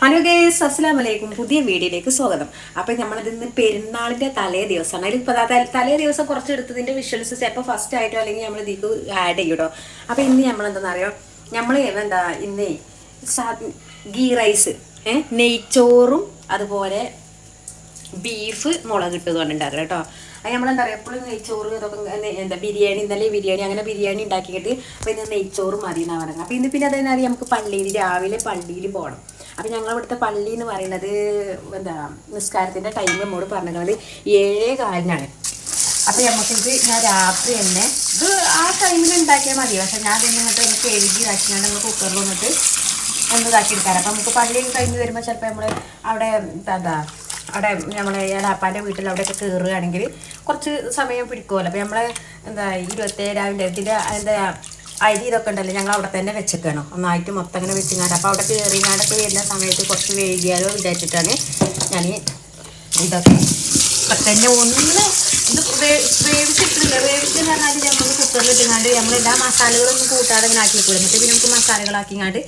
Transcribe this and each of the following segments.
Hello guys അസ്സലാം വലൈക്കും പുതിയ വീഡിയോയിലേക്ക് സ്വാഗതം. അപ്പൊ നമ്മളിത് ഇന്ന് പെരുന്നാളിന്റെ തലേ ദിവസമാണ് ഇപ്പൊ തലേ ദിവസം കുറച്ച് എടുത്തതിന്റെ വിഷ്വൽസ് ചിലപ്പോൾ ഫസ്റ്റ് ആയിട്ടോ അല്ലെങ്കിൽ നമ്മൾ ഇത് ആഡ് ചെയ്യൂട്ടോ. അപ്പൊ ഇന്ന് നമ്മൾ എന്താണെന്നറിയോ നമ്മൾ എന്താ ഇന്ന് ഗീ റൈസ് നെയ്ച്ചോറും അതുപോലെ ബീഫ് മുളക് ഇട്ടത് കൊണ്ടുണ്ടാക്കുക കേട്ടോ. അത് നമ്മളെന്താ പറയുക എപ്പോഴും നെയ്ച്ചോറ് ഇതൊക്കെ എന്താ ബിരിയാണി ഇന്നലെ ബിരിയാണി അങ്ങനെ ബിരിയാണി ഉണ്ടാക്കിയിട്ട് അപ്പോൾ ഇന്ന് നെയ്ച്ചോറ് മതി എന്നാണ് പറയുന്നത് അപ്പോൾ ഇന്ന് പിന്നെ അതേമാതിരി നമുക്ക് പള്ളിയിൽ രാവിലെ പള്ളിയിൽ പോകണം അപ്പോൾ ഞങ്ങൾ ഇവിടുത്തെ പള്ളി എന്ന് പറയുന്നത് എന്താ നിസ്കാരത്തിന്റെ ടൈം നമ്മോട് പറഞ്ഞത് ഏഴേ കാലിനാണ്. അപ്പോൾ നമുക്കിത് ഞാൻ രാത്രി തന്നെ ഇത് ആ ടൈമിൽ ഉണ്ടാക്കിയാൽ മതി. പക്ഷേ ഞാൻ തന്നെ ഇങ്ങോട്ട് എനിക്ക് എഴുതി ഇതാക്കിയാണ്ട് നമ്മൾ കുക്കറിൽ വന്നിട്ട് ഒന്ന് ഇതാക്കി എടുക്കാറ്. അപ്പം നമുക്ക് പള്ളി കഴിഞ്ഞ് വരുമ്പോൾ ചിലപ്പോൾ നമ്മൾ അവിടെ എന്താ അവിടെ നമ്മളെ അപ്പാന്റെ വീട്ടിൽ അവിടെയൊക്കെ കയറുകയാണെങ്കിൽ കുറച്ച് സമയം പിടിക്കുമല്ലോ. അപ്പോൾ നമ്മളെ എന്താ ഇരുപത്തേഴാവിന്റെ എന്താ അരി ഇതൊക്കെ ഉണ്ടല്ലോ ഞങ്ങൾ അവിടെ തന്നെ വെച്ചേക്കാണ് ഒന്നായിട്ട് മൊത്തം അങ്ങനെ വെച്ചിങ്ങാണ്ട് അപ്പോൾ അവിടെ കയറിങ്ങാണ്ടൊക്കെ വരുന്ന സമയത്ത് കുറച്ച് വൈകിയാലോ വിചാരിച്ചിട്ടാണ് ഞാൻ ഇതൊക്കെ ഇപ്പം തന്നെ ഒന്ന് ഇത് വേവിച്ചിട്ടില്ല വേവിച്ചെന്ന് പറഞ്ഞാൽ നമ്മൾ കുക്കറിൽ ഇട്ടിങ്ങാണ്ട് നമ്മൾ എല്ലാ മസാലകളൊന്നും കൂട്ടാതെ ഇങ്ങനെ ആക്കി എന്നിട്ട് പിന്നെ നമുക്ക് മസാലകളാക്കിങ്ങാണ്ട്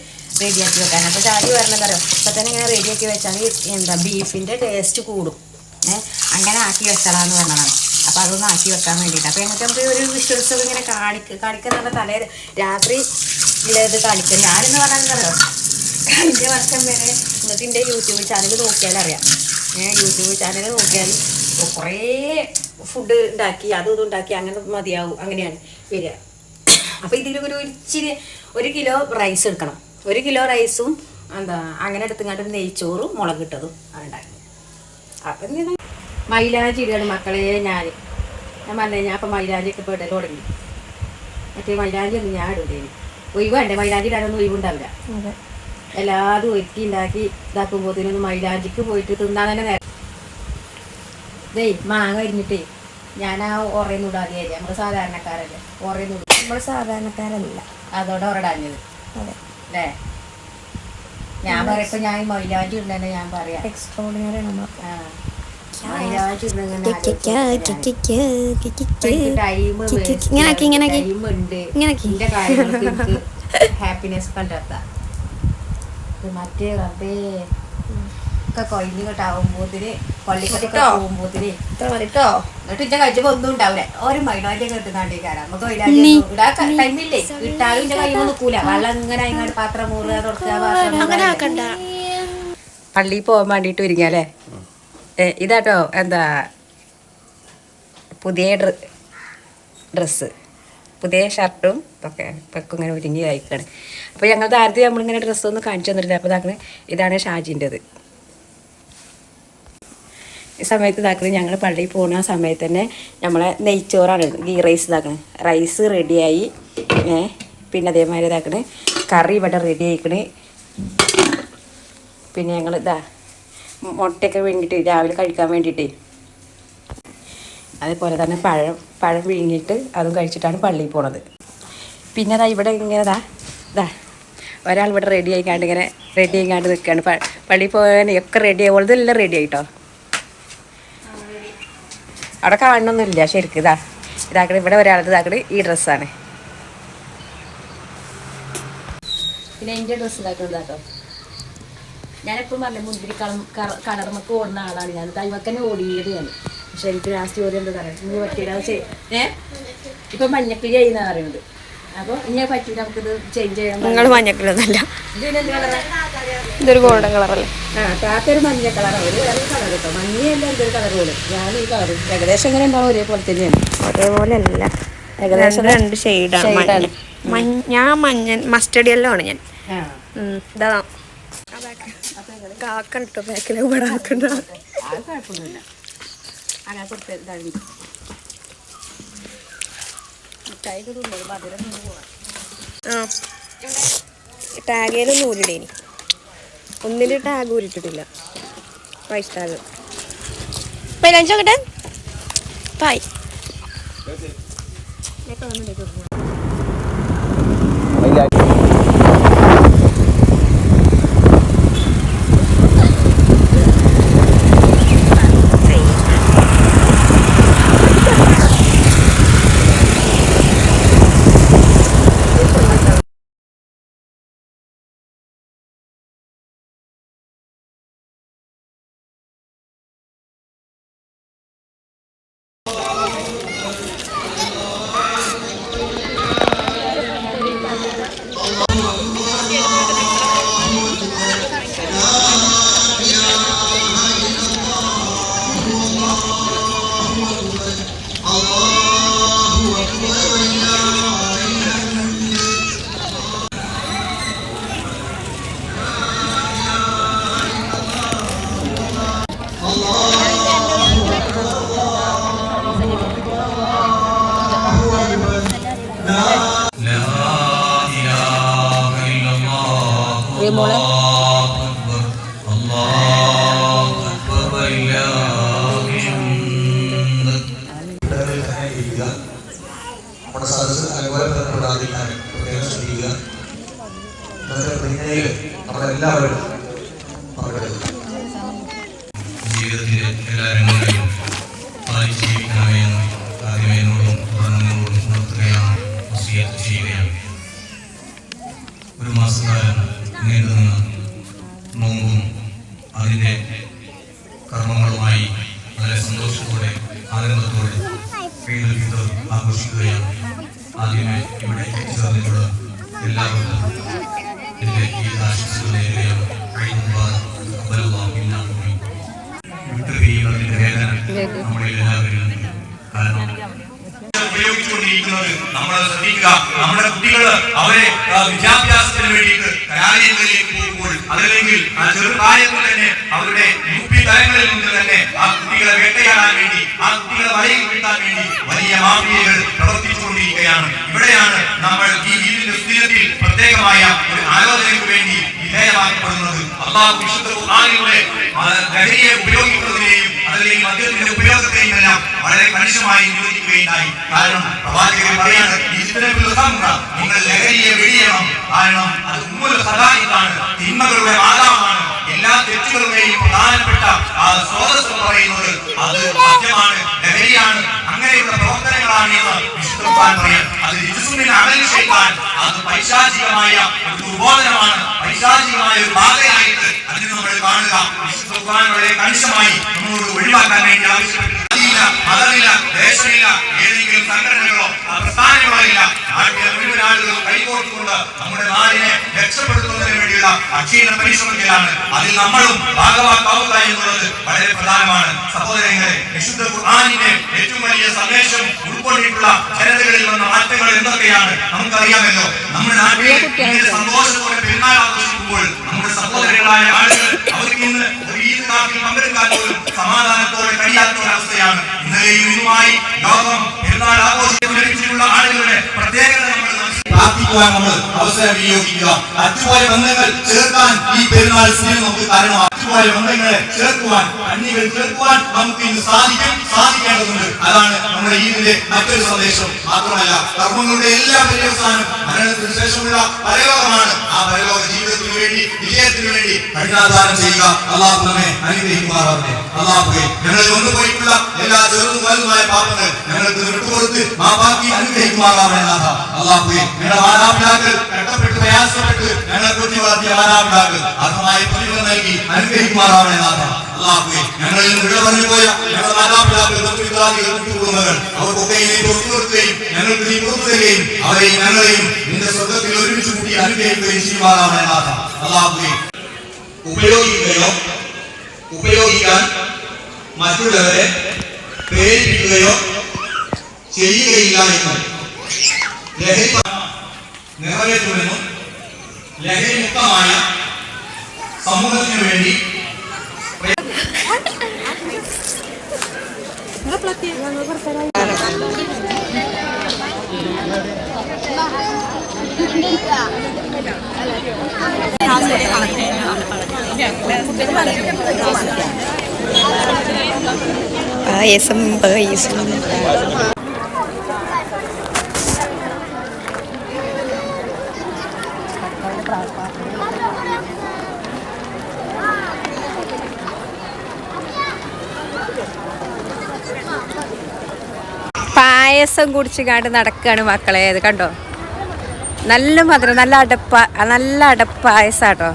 റെഡിയാക്കി വെക്കാൻ. അപ്പോൾ ചാടി വരണം അപ്പോൾ തന്നെ ഇങ്ങനെ റെഡിയാക്കി വെച്ചാൽ എന്താ ബീഫിന്റെ ടേസ്റ്റ് കൂടും. ഏഹ് അങ്ങനെ ആക്കി വെച്ചാലാന്ന് പറഞ്ഞതാണ്. അപ്പോൾ അതൊന്ന് ആക്കി വെക്കാൻ വേണ്ടിയിട്ട്. അപ്പോൾ ഞങ്ങൾക്ക് നമുക്ക് ഒരു വിഷ്വൽസ് ഒക്കെ ഇങ്ങനെ കാണിക്ക കാണിക്കുന്ന തലേ രാത്രി ഇത് കാണിക്കും ഞാനെന്ന് പറഞ്ഞാൽ കഴിഞ്ഞ വർഷം വരെ നിങ്ങൾക്ക് എന്റെ യൂട്യൂബ് ചാനൽ നോക്കിയാൽ അറിയാം. ഞാൻ യൂട്യൂബ് ചാനൽ നോക്കിയാൽ കുറേ ഫുഡ് ഉണ്ടാക്കി അതും ഇതും ഉണ്ടാക്കി അങ്ങനെ മതിയാവും. അങ്ങനെയാണ് വരിക. അപ്പോൾ ഇതിലൊരു ഇച്ചിരി ഒരു കിലോ റൈസ് എടുക്കണം. ഒരു കിലോ റൈസും എന്താ അങ്ങനെ എടുത്തുങ്ങാണ്ട് ഒരു നെയ്ച്ചോറും മുളക് ഇട്ടതും ആണ് ഉണ്ടാക്കുന്നത് അപ്പം മൈലാഞ്ചിടുകയാണ് മൈലാഞ്ചി ഇടുകയാണ് മക്കളെ ഞാൻ ഞാൻ പറഞ്ഞേ ഞാൻ അപ്പം മൈലാഞ്ചിയൊക്കെ ഇപ്പോൾ ഇടൽ തുടങ്ങി. മറ്റേ മൈലാഞ്ചി ഒന്നും ഞാൻ ഇടൂലേ ഒഴിവുണ്ടേ മൈലാഞ്ചി ഇടാനൊന്നും ഒഴിവുണ്ടാവില്ല. എല്ലാതും ഒരുക്കി ഉണ്ടാക്കി ഇതാക്കുമ്പോഴത്തേനൊന്ന് മൈലാഞ്ചിക്ക് പോയിട്ട് തിന്നാൻ തന്നെ നേരം. ദേ മാങ്ങ കഴിഞ്ഞിട്ടേ ഞാൻ ആ ഓറയൊന്നും ഇടാതെയല്ലേ നമ്മൾ സാധാരണക്കാരല്ലേ? ഓറയൊന്നും ഇടും നമ്മൾ സാധാരണക്കാരല്ല. അതോടെ ഓറടാഞ്ഞത് അതെ. അല്ലേ ഞാൻ പറയപ്പോ ഞാൻ മൈലാഞ്ചി ഉണ്ടെന്നെ ഞാൻ പറയാം. എക്സ്ട്രോഡിനറി നമ്മൾ ഹാപ്പിനെസ് കണ്ടെത്താം. മറ്റേ റബ്ബേ. ഒക്കെ കൊയിൽ കെട്ടാവുമ്പോത്തിന് പള്ളിക്കൊക്കെ? പോകുമ്പോത്തിന്. കേട്ടോ എന്നിട്ട് ഇന്റെ കഴിച്ചപ്പോ ഒന്നും ഉണ്ടാവില്ല ഒരു മൈനാറ്റി കെട്ട് കാണ്ടിക്കാരാ നമുക്ക്. ഇടാൻ ടൈമില്ലേ? ഇട്ടാലും ഇന്റെ കൈ നിൽക്കൂല വെള്ളം ഇങ്ങനെ ഇങ്ങോട്ട് പാത്രം മൂറുക തുടക്കുക അങ്ങനെ ആക്കണ്ട. പള്ളിയിൽ പോകാൻ വേണ്ടിയിട്ട് ഒരുങ്ങല്ലേ ഇതാട്ടോ എന്താ പുതിയ ഡ്രസ്സ്. പുതിയ ഷർട്ടും ഒക്കെ ഇപ്പൊക്കെ ഇങ്ങനെ ഒരുങ്ങി അയക്കാണ് അപ്പോൾ ഞങ്ങൾ ആദ്യം നമ്മളിങ്ങനെ ഡ്രസ്സ് ഒന്ന് കാണിച്ചു തന്നിട്ടില്ല അപ്പോൾ ഇതാക്കണ ഇതാണ് ഷാജിന്റെത്. സമയത്ത് ഇതാക്കുന്നത് ഞങ്ങൾ പള്ളിയിൽ പോകുന്ന സമയത്ത് തന്നെ നമ്മളെ നെയ്ച്ചോറാണ് ഗീ റൈസ് ഇതാക്കണത് റൈസ് റെഡിയായി പിന്നെ അതേമാതിരി ഇതാക്കണേ കറി ഇവിടെ റെഡി ആയിക്കണേ. പിന്നെ ഞങ്ങൾ ഇതാ മുട്ടയൊക്കെ വേണ്ടിയിട്ട് രാവിലെ കഴിക്കാൻ വേണ്ടിയിട്ടേ അതേപോലെ തന്നെ പഴം പഴം വിഴുങ്ങിയിട്ട് അതും കഴിച്ചിട്ടാണ് പള്ളിയിൽ പോണത്. പിന്നെ അതാ ഇവിടെ ഇങ്ങനെ ഇതാ ഇതാ ഒരാൾ ഇവിടെ റെഡി ആയിക്കാണ്ട് ഇങ്ങനെ റെഡി ആയിക്കാണ്ട് നിൽക്കുകയാണ് പള്ളിയിൽ പോകാൻ ഒക്കെ റെഡി ആവുള്ളതെല്ലാം റെഡി ആയിട്ടോ? അവിടെ കാണണമെന്നില്ല ശരിക്കും ഇതാ. ഇതാക്കണ. ഇവിടെ ഒരാളത് ഇതാക്കണ. ഈ ഡ്രസ്സാണ്. പിന്നെ എന്റെ ഡ്രസ്സ് ഇതാട്ടോ. ഞാനെപ്പോഴും പറഞ്ഞു മുന്തിരി കളർ കളർമൊക്കെ ഓടുന്ന ആളാണ് ഞാൻ. തൈവക്കന്നെ ഓടിയത് ഞാൻ. പക്ഷെ എനിക്ക് ലാസ്റ്റ് ഓടി എന്താ പറയുക ഇനി പറ്റിയില്ല ഏ? ഇപ്പൊ മഞ്ഞക്കിളി ചെയ്യുന്ന പറയുന്നത്. അപ്പോൾ ഇനി പറ്റിയില്ല നമുക്കിത് ചേഞ്ച് ചെയ്യാൻ നിങ്ങൾ മഞ്ഞക്കളൊന്നല്ല ഇതിനെന്ത് കളറാ? ഇതൊരു ഗോൾഡൻ കളറല്ലേ? ആ താത്തൊരു മഞ്ഞ കളറാണ് ഒരു വേറെ കളർ കേട്ടോ. മഞ്ഞയല്ല എന്തൊരു കളർ പോലെ. ഞാൻ ഈ കളർ ഏകദേശം എങ്ങനെ ഉണ്ടാവും ഒരേപോലെ തന്നെയാണ്. ഒരേപോലെ അല്ല ഏകദേശം രണ്ട് ഷെയ്ഡാണ്. മഞ്ഞ. ഞാൻ മഞ്ഞൻ മസ്റ്റർഡ് യെല്ലോ ആണ് ഞാൻ. ഇതാ. ബാക്കിലേക്ക് ഇവിടെ ആക്കണ്ട ഒന്നിന്റെ ടാഗ് ഊരിട്ടിട്ടില്ല. പ്രൈസ് ടാഗ് പതിനഞ്ചോട്ടെ നോക്കട്ടെ. തന്നെ ഇരിക്കുക നമ്മുടെ ശ്രദ്ധിക്കുക നമ്മുടെ പ്രതിജ്ഞയിൽ ആഘോഷിക്കുകയാണ് ആദ്യമേ ഇവിടെ എത്തിച്ചേർന്നിട്ടുള്ള എല്ലാവർക്കും എന്റെ ഈ ആശംസകൾ നേരുകയാണ് അവരെ വിദ്യാഭ്യാസത്തിന് വേണ്ടിയിട്ട് കലാലയങ്ങളിലേക്ക് പോകുമ്പോൾ അതല്ലെങ്കിൽ ആ ചെറുപ്രായത്തിൽ തന്നെ അവരുടെ യു തലങ്ങളിൽ നിന്ന് തന്നെ ആ കുട്ടികളെ വേട്ടയാടാൻ വേണ്ടി ആ കുട്ടികളെ വലയിൽ വീട്ടാൻ വേണ്ടി വലിയ മാഫിയകൾ പ്രവർത്തിച്ചുകൊണ്ടിരിക്കുകയാണ്. ഇവിടെയാണ് നമ്മൾ ഈ വീടിന്റെ സ്ഥിരത്തിൽ പ്രത്യേകമായ ഒരു ആലോചനയ്ക്ക് വേണ്ടി വിധേയമാക്കപ്പെടുന്നത്. അള്ളാഹു വിശുദ്ധ ഖുർആനിലൂടെ ലഹരിയെ ഉപയോഗിക്കുന്നതിനെയും അതിലേക്ക് മദ്യത്തിന്റെ ഉപയോഗത്തെയും എല്ലാം വളരെ കണിശമായി നിരോധിക്കുകയുണ്ടായി. കാരണം പ്രവാചകൻ പറയാണ് നിങ്ങൾ ലഹരിയെ വെടിയണം. കാരണം അത് ഉമ്മുൽ ഖബായിസാണ് തിന്മകളുടെ മാതാവാണ്. എല്ലാ തെറ്റുകളുടെയും പ്രധാനപ്പെട്ട ആ സ്രോതസ് പറയുന്നത് അത് മദ്യമാണ് ലഹരിയാണ് അങ്ങനെയുള്ള പ്രവർത്തനങ്ങളാണ് എന്ന് വിശുദ്ധ പറയും അത് രിജ്സുമിൻ അകലി ചെയ്താൽ അത് പൈശാചികമായ ഒരു ദുർബോധനമാണ്. പൈശാചികമായ ഒരു ബാധയായിട്ട് അതിന് നമ്മൾ കാണുക. വിശുദ്ധ വളരെ കണിശമായി നമ്മളോട് ഒഴിവാക്കാൻ വേണ്ടി ആവശ്യപ്പെട്ടു മതമില്ല ദേശമില്ല ഏതെങ്കിലും സംഘടനകളോ ആ പ്രസ്ഥാനങ്ങളോ ഇല്ല നാട്ടിലെ മുഴുവൻ ആളുകളും കൈകോർത്തുകൊണ്ട് നമ്മുടെ നാടിനെ രക്ഷപ്പെടുത്തുന്നതിന് വേണ്ടിയുള്ള അക്ഷീണ പരിശ്രമത്തിലാണ്. അതിൽ നമ്മളും ഭാഗമാക്കാവുക എന്നുള്ളത് വളരെ പ്രധാനമാണ്. സഹോദരങ്ങളെ വിശുദ്ധ ഖുർആാനിന്റെ ഏറ്റവും വലിയ സന്ദേശം ഉൾക്കൊണ്ടിട്ടുള്ള ജനതകളിൽ വന്ന മാറ്റങ്ങൾ എന്തൊക്കെയാണ്? നമുക്കറിയാമല്ലോ. നമ്മുടെ നാട്ടിൽ സന്തോഷത്തോടെ പെരുന്നാൾ ആഘോഷിക്കുമ്പോൾ നമ്മുടെ സഹോദരങ്ങളായ ആളുകൾ അവർക്ക് ഇന്ന് കാത്തിൽ പങ്കെടുക്കാൻ പോലും സമാധാനത്തോടെ കഴിയാത്ത ഒരവസ്ഥയാണ് ഇന്നലെയും ഇന്നുമായി ലോകം പെരുന്നാൾ ആഘോഷിക്കാൻ ലഭിച്ചിട്ടുള്ള ആളുകളുടെ പ്രത്യേകത നമ്മൾ പ്രാർത്ഥിക്കുവാൻ അവസരം വിനിയോഗിക്കുക. അതുപോലെ ബന്ധങ്ങൾ ചേർക്കാൻ ഈ പെരുന്നാൾ സ്നേഹം നമുക്ക് കാരണം അതുപോലെ ബന്ധങ്ങളെ ചേർക്കുവാൻ കണ്ണികൾ ചേർക്കുവാൻ നമുക്ക് ഇന്ന് സാധിക്കും സാധിക്കേണ്ടതുണ്ട്. അതാണ് നമ്മുടെ ഈദിന്റെ മറ്റൊരു സന്ദേശം. മാത്രമല്ല കർമ്മങ്ങളുടെ എല്ലാ പര്യവസാനം മരണത്തിന് ശേഷമുള്ള പരലോകമാണ്. ആ പരലോക ജീവിതത്തിന് വേണ്ടി വിജയത്തിന് വേണ്ടി കഠിനാധാരം ചെയ്യുക. അള്ളാഹു നമ്മെ അനുഗ്രഹിക്കുമാറാവട്ടെ അള്ളാഹുവെ ഞങ്ങളിൽ ഒന്ന് പോയിട്ടുള്ള എല്ലാ ചെറുതും വലുതുമായ പാപങ്ങൾ ഞങ്ങൾക്ക് വിട്ടുകൊടുത്ത് മാപ്പാക്കി അനുഗ്രഹിക്കുമാറാവണേ നാഥ. അള്ളാഹുവെ ഞങ്ങളുടെ മാതാപിതാക്കൾ കഷ്ടപ്പെട്ട് പ്രയാസപ്പെട്ട് ഞങ്ങളെ കുഞ്ഞു വളർത്തിയ മാതാപിതാക്കൾ അർഹമായ പ്രതിഫലം നൽകി അനുഗ്രഹിക്കുമാറാവണേ നാഥ. അള്ളാഹുവെ ഞങ്ങളിൽ വിട പറഞ്ഞു പോയ ഞങ്ങളുടെ മാതാപിതാക്കൾ ബന്ധുമിത്രാദികൾ കുടുംബങ്ങൾ അവർക്കൊക്കെ നീ പുറത്തു നിർത്തുകയും ഞങ്ങൾക്ക് നീ പുറത്തു തരികയും അവരെയും ഞങ്ങളെയും നിന്റെ സ്വർഗത്തിൽ ഒരുമിച്ച് കൂട്ടി അനുഗ്രഹിക്കുകയും ചെയ്യുമാറാവണേ നാഥ അള്ളാഹുവെ ഉപയോഗിക്കുകയോ ഉപയോഗിക്കാൻ മറ്റുള്ളവരെ പ്രേരിപ്പിക്കുകയോ ചെയ്യുകയില്ല എന്ന്. ലഹരി നിറവേറ്റുമെന്നും ലഹരി മുക്തമായ സമൂഹത്തിനു വേണ്ടി പായസം പായസം പായസം കുടിച്ചുകാണ്ട് നടക്കുകയാണ് മക്കളെ. അത് കണ്ടോ? നല്ല മധുരം നല്ല അടപ്പ നല്ല അടപ്പായസാട്ടോ.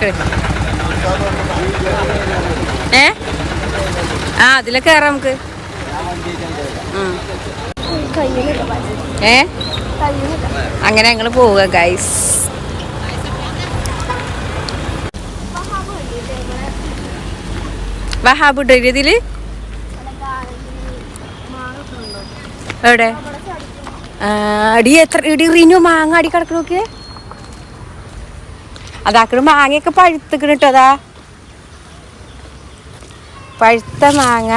കേട്ടോ ഏ? ആ അതിലൊക്കെ കയറാം നമുക്ക്. ഏ? അങ്ങനെ ഞങ്ങൾ പോവുക ഗൈസ് വഹാബ് ഉണ്ടോ എവിടെ? അടി എത്ര ഇടി റിനു മാങ്ങ അടി കിടക്കണ നോക്കിയേ. അതാക്കണ മാങ്ങയൊക്കെ പഴുത്തിക്കണ കേട്ടോ അതാ പഴുത്ത മാങ്ങ.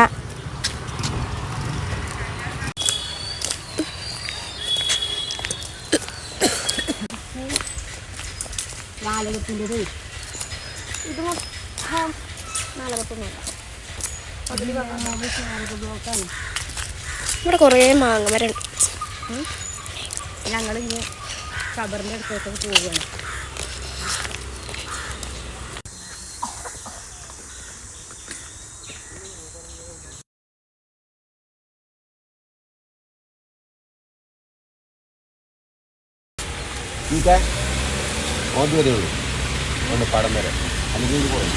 നാലകത്തിന്റെത് ഇത് മൊത്തം നാലകത്തൊന്നുമില്ല ബ്ലോക്കാണ് ഇവിടെ കുറേ മാങ്ങ മരം ഞങ്ങളിങ്ങനെ ഇനി ഖബറിന്റെ അടുത്തേക്ക് പോവുകയാണ് വരേ. ഉള്ളൂ ഒന്ന് പടം വരെ. അല്ലെങ്കിൽ ഇത് പോയി.